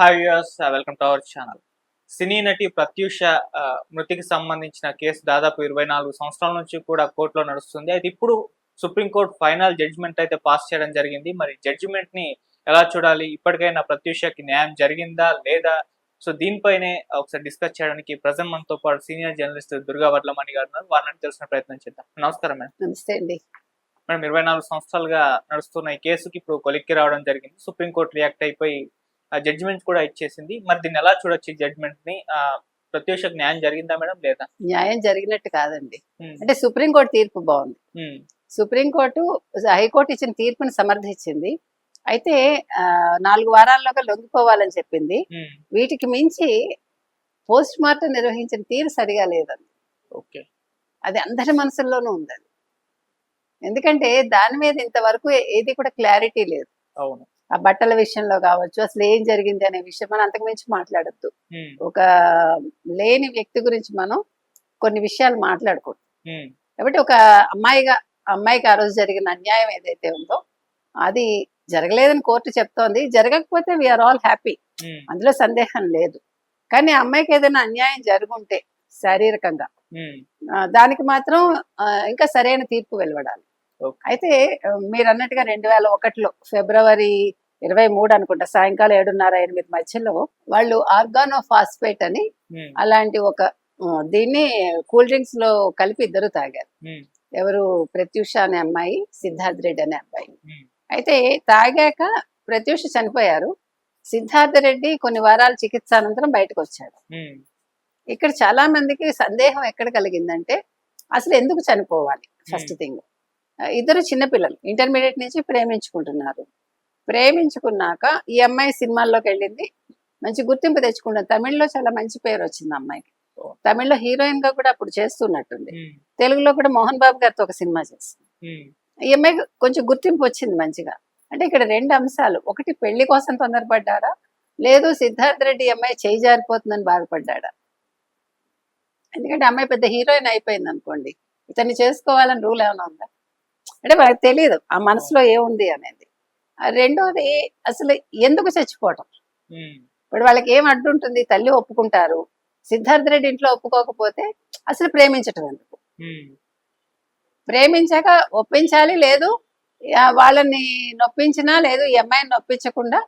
Hi viewers welcome to our channel cine నటి ప్రత్యూష ఆ, మృతికి సంబంధించిన కేసు దాదాపు ఇరవై నాలుగు సంవత్సరాల నుంచి కూడా కోర్టులో నడుస్తుంది. అయితే ఇప్పుడు సుప్రీంకోర్టు ఫైనల్ జడ్జిమెంట్ అయితే పాస్ చేయడం జరిగింది. మరి జడ్జిమెంట్ని ఎలా చూడాలి? ఇప్పటికైనా ప్రత్యూషకి న్యాయం జరిగిందా? లేదా? సో దీనిపైనే ఒకసారి డిస్కస్ చేయడానికి ప్రజెంట్ మనతో పాటు సీనియర్ జర్నలిస్ట్ దుర్గా వర్లమణి గారు ఉన్నారు. వారిని తెలిసిన ప్రయత్నం చేద్దాం. నమస్కారం మేడం. నమస్తే అండి. మేడం ఇరవై నాలుగు సంవత్సరాలుగా నడుస్తున్న ఈ కేసుకి ఇప్పుడు కొలిక్కి రావడం జరిగింది. సుప్రీంకోర్టు రియాక్ట్ అయిపోయి జడ్జిమెంట్ కూడా ఇచ్చేసింది. మరి దీన్ని ఎలా చూడొచ్చు జడ్జిమెంట్ని? ఆ, ప్రత్యూషకు న్యాయం జరిగిందా మేడం లేదా? న్యాయం జరిగినట్టు కాదండి. అంటే సుప్రీంకోర్టు తీర్పు బాగుంది. సుప్రీంకోర్టు హైకోర్టు ఇచ్చిన తీర్పుని సమర్థించింది. అయితే నాలుగు వారాల్లోగా లొంగిపోవాలని చెప్పింది. వీటికి మించి పోస్ట్ మార్టం నిర్వహించిన తీరు సరిగా లేదండి. ఓకే. అది అందరి మనసుల్లోనూ ఉంది అది ఎందుకంటే దాని మీద ఇంతవరకు ఏది కూడా క్లారిటీ లేదు. అవును. ఆ బట్టల విషయంలో కావచ్చు అసలు ఏం జరిగింది అనే విషయం మనం అంతకుమించి మాట్లాడద్దు. ఒక లేని వ్యక్తి గురించి మనం కొన్ని విషయాలు మాట్లాడకూడదు. కాబట్టి ఒక అమ్మాయిగా అమ్మాయికి ఆ రోజు జరిగిన అన్యాయం ఏదైతే ఉందో అది జరగలేదని కోర్టు చెప్తోంది. జరగకపోతే వీఆర్ ఆల్ హ్యాపీ అందులో సందేహం లేదు. కానీ అమ్మాయికి ఏదైనా అన్యాయం జరుగుంటే శారీరకంగా దానికి మాత్రం ఇంకా సరైన తీర్పు వెలువడాలి. అయితే మీరు అన్నట్టుగా రెండు వేల ఒకటిలో ఫిబ్రవరి ఇరవై మూడు అనుకుంటా సాయంకాలం ఏడున్నర ఎనిమిది మధ్యలో వాళ్ళు ఆర్గానో ఫాస్ఫేట్ అని అలాంటి ఒక దీన్ని కూల్ డ్రింక్స్లో కలిపి ఇద్దరు తాగారు. ఎవరు? ప్రత్యూష అనే అమ్మాయి సిద్ధార్థ్ రెడ్డి అనే అబ్బాయి. అయితే తాగాక ప్రత్యూష చనిపోయారు. సిద్ధార్థ రెడ్డి కొన్ని వారాల చికిత్స అనంతరం బయటకు వచ్చాడు. ఇక్కడ చాలా మందికి సందేహం ఎక్కడ కలిగిందంటే అసలు ఎందుకు చనిపోవాలి? First thing. ఇద్దరు చిన్నపిల్లలు ఇంటర్మీడియట్ నుంచి ప్రేమించుకుంటున్నారు. ప్రేమించుకున్నాక ఈ అమ్మాయి సినిమాల్లోకి వెళ్ళింది. మంచి గుర్తింపు తెచ్చుకుంటాం తమిళ్ళో చాలా మంచి పేరు వచ్చింది అమ్మాయికి. తమిళ్ళో హీరోయిన్గా కూడా అప్పుడు చేస్తున్నట్టుంది. తెలుగులో కూడా మోహన్ బాబు గారితో ఒక సినిమా చేసింది. ఉమ్, ఈ అమ్మాయికి కొంచెం గుర్తింపు వచ్చింది మంచిగా. అంటే ఇక్కడ రెండు అంశాలు. ఒకటి పెళ్ళి కోసం తొందరపడ్డారా? లేదు సిద్ధార్థ్ రెడ్డి అమ్మాయి చేయి జారిపోతుందని బాధపడ్డాడా? ఎందుకంటే అమ్మాయి పెద్ద హీరోయిన్ అయిపోయింది అనుకోండి. ఇతన్ని చేసుకోవాలని రూల్ ఏమైనా ఉందా? అంటే మనకు తెలియదు ఆ మనసులో ఏముంది అనేది. రెండోది అసలు ఎందుకు చచ్చిపోవటం? ఇప్పుడు వాళ్ళకి ఏం అడ్డుంటుంది? తల్లి ఒప్పుకుంటారు. సిద్ధార్థ్ రెడ్డి ఇంట్లో ఒప్పుకోకపోతే అసలు ప్రేమించటం ఎందుకు? ప్రేమించాక ఒప్పించాలి లేదు. వాళ్ళని నొప్పించినా లేదు ఈ అమ్మాయిని నొప్పించకుండా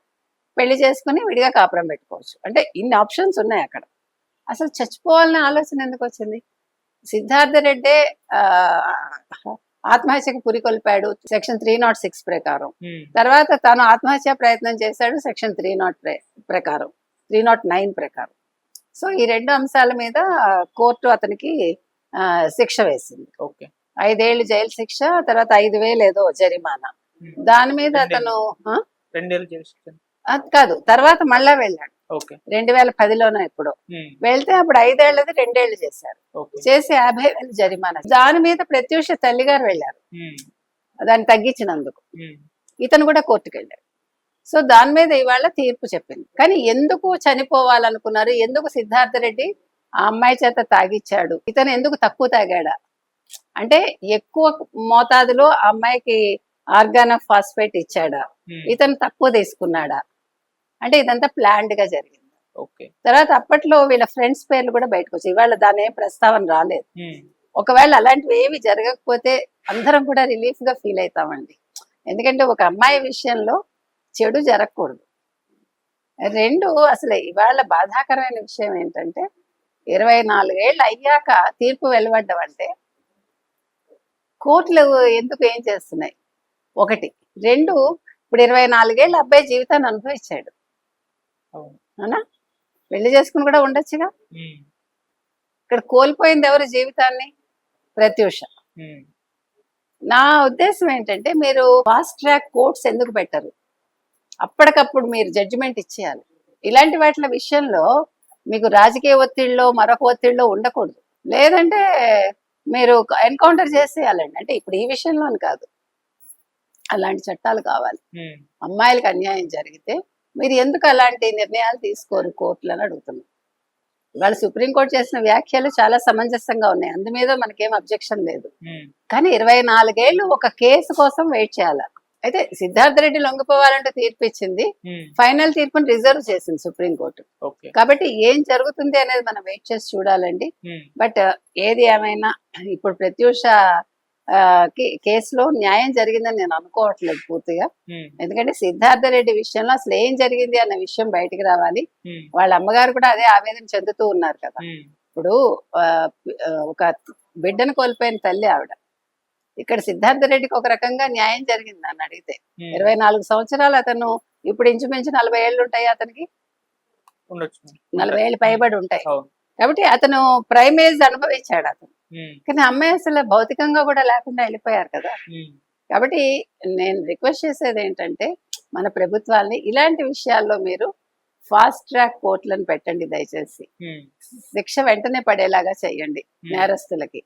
పెళ్ళి చేసుకుని విడిగా కాపురం పెట్టుకోవచ్చు. అంటే ఇన్ని ఆప్షన్స్ ఉన్నాయి అక్కడ. అసలు చచ్చిపోవాలనే ఆలోచన ఎందుకు వచ్చింది? సిద్ధార్థ రెడ్డే ఆత్మహత్యకు పురికొల్పాడు సెక్షన్ త్రీ నాట్ సిక్స్ ప్రకారం. తర్వాత తాను ఆత్మహత్య ప్రయత్నం చేశాడు సెక్షన్ త్రీ నాట్ ప్రకారం. త్రీ నాట్ నైన్ ప్రకారం. సో ఈ రెండు అంశాల మీద కోర్టు అతనికి శిక్ష వేసింది. ఓకే. ఐదేళ్ళు జైలు శిక్ష తర్వాత ఐదు వేలు ఏదో జరిమానా. దాని మీద. అతను కాదు తర్వాత మళ్ళా వెళ్ళాడు. రెండు వేల పదిలోనో ఎప్పుడో. ఉమ్, వెళ్తే అప్పుడు ఐదేళ్ళది రెండేళ్ళు చేశారు. చేసి యాభై వేలు జరిమానా. దాని మీద ప్రత్యూష తల్లిగారు వెళ్ళారు. ఉమ్, దాన్ని తగ్గించినందుకు. ఇతను కూడా కోర్టుకు వెళ్ళాడు సో దాని మీద ఇవాళ తీర్పు చెప్పింది. కానీ ఎందుకు చనిపోవాలనుకున్నారు? ఎందుకు సిద్ధార్థ రెడ్డి ఆ అమ్మాయి చేత తాగిచ్చాడు? ఇతను ఎందుకు తక్కువ తాగాడా? అంటే ఎక్కువ మోతాదులో అమ్మాయికి ఆర్గాన్ ఆఫ్ ఫాస్ఫేట్ ఇచ్చాడా? ఇతను తక్కువ తీసుకున్నాడా? అంటే ఇదంతా ప్లాన్డ్గా జరిగింది. ఓకే. తర్వాత అప్పట్లో వీళ్ళ ఫ్రెండ్స్ పేర్లు కూడా బయటకు వచ్చాయి. ఇవాళ దాని ఏం ప్రస్తావన రాలేదు. ఒకవేళ అలాంటివి ఏవి జరగకపోతే అందరం కూడా రిలీఫ్గా ఫీల్ అవుతామండి. ఎందుకంటే ఒక అమ్మాయి విషయంలో చెడు జరగకూడదు. రెండు అసలు ఇవాళ బాధాకరమైన విషయం ఏంటంటే ఇరవై నాలుగేళ్ళు అయ్యాక తీర్పు వెలువడ్డం అంటే కోర్టులు ఎందుకు ఏం చేస్తున్నాయి? ఒకటి. రెండు ఇప్పుడు ఇరవై నాలుగేళ్ళు అబ్బాయి జీవితాన్ని అనుభవించాడు. అవును. పెళ్ళి చేసుకుని కూడా ఉండొచ్చుగా? ఇక్కడ కోల్పోయింది ఎవరు జీవితాన్ని? ప్రత్యూష. నా ఉద్దేశం ఏంటంటే మీరు ఫాస్ట్ ట్రాక్ కోర్ట్స్ ఎందుకు పెట్టరు? అప్పటికప్పుడు మీరు జడ్జిమెంట్ ఇచ్చేయాలి. ఇలాంటి వాటి విషయంలో మీకు రాజకీయ ఒత్తిడిలో మరొక ఒత్తిడిలో ఉండకూడదు. లేదంటే మీరు ఎన్కౌంటర్ చేసేయాలండి. అంటే ఇప్పుడు ఈ విషయంలోని కాదు. అలాంటి చట్టాలు కావాలి. అమ్మాయిలకు అన్యాయం జరిగితే మీరు ఎందుకు అలాంటి నిర్ణయాలు తీసుకోరు కోర్టులు అని అడుగుతున్నాం. ఇవాళ సుప్రీంకోర్టు చేసిన వ్యాఖ్యలు చాలా సమంజసంగా ఉన్నాయి. అందు మీద మనకేం అబ్జెక్షన్ లేదు. కానీ ఇరవై నాలుగేళ్ళు ఒక కేసు కోసం వెయిట్ చేయాలి. అయితే సిద్ధార్థ రెడ్డి లొంగిపోవాలంటే తీర్పు ఇచ్చింది. ఫైనల్ తీర్పుని రిజర్వ్ చేసింది సుప్రీంకోర్టు. కాబట్టి ఏం జరుగుతుంది అనేది మనం వెయిట్ చేసి చూడాలండి. బట్ ఏది ఏమైనా ఇప్పుడు ప్రత్యూష కేసులో న్యాయం జరిగిందని నేను అనుకోవట్లేదు పూర్తిగా. ఎందుకంటే సిద్ధార్థ రెడ్డి విషయంలో అసలు ఏం జరిగింది అన్న విషయం బయటికి రావాలి. వాళ్ళ అమ్మగారు కూడా అదే ఆవేదన చెందుతూ ఉన్నారు కదా. ఇప్పుడు ఒక బిడ్డను కోల్పోయిన తల్లి ఆవిడ. ఇక్కడ సిద్ధార్థ రెడ్డికి ఒక రకంగా న్యాయం జరిగింది నన్ను అడిగితే. ఇరవై నాలుగు సంవత్సరాలు అతను ఇప్పుడు ఇంచుమించు నలభై ఏళ్ళు ఉంటాయి అతనికి? నలభై ఏళ్ళు పైబడి ఉంటాయి. కాబట్టి అతను ప్రైమ్ ఏజ్ అనుభవించాడు అతను. కానీ అమ్మాయి అసలు భౌతికంగా కూడా లేకుండా వెళ్ళిపోయారు కదా. కాబట్టి నేను రిక్వెస్ట్ చేసేది ఏంటంటే మన ప్రభుత్వాల్ని ఇలాంటి విషయాల్లో మీరు ఫాస్ట్ ట్రాక్ కోర్టులను పెట్టండి దయచేసి. శిక్ష వెంటనే పడేలాగా చేయండి. నేరస్తులకి.